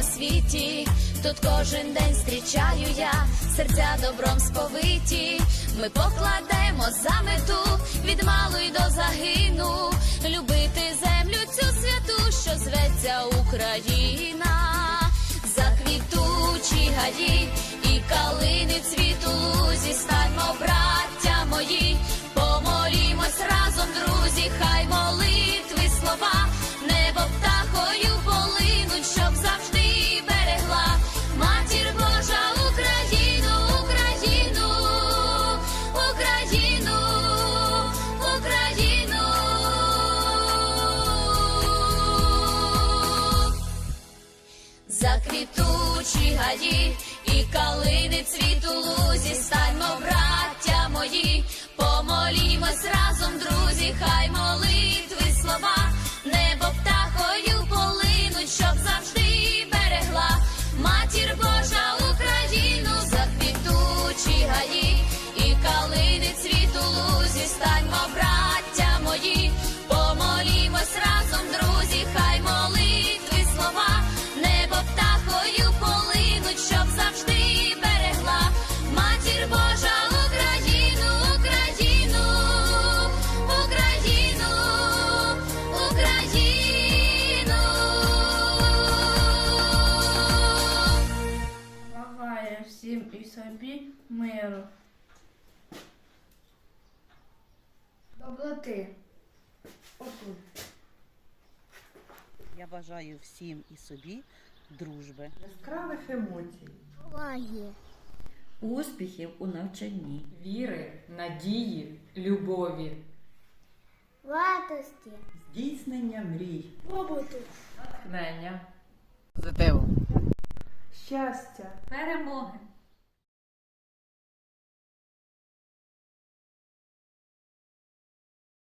на світі. Тут кожен день зустрічаю я, серця добром сповиті. Ми покладемо за мету від малу й до загину, любити землю цю святу, що зветься Україна, заквітучі гаї Заквітучі гаї і калини цвіту лузі, всім і собі миру. Доброти. Отут. Я бажаю всім і собі дружби. яскравих емоцій, Лагі. успіхів у навчанні, віри, надії, любові, Радості. здійснення мрій, натхнення, позитиву. Щастя, Перемоги.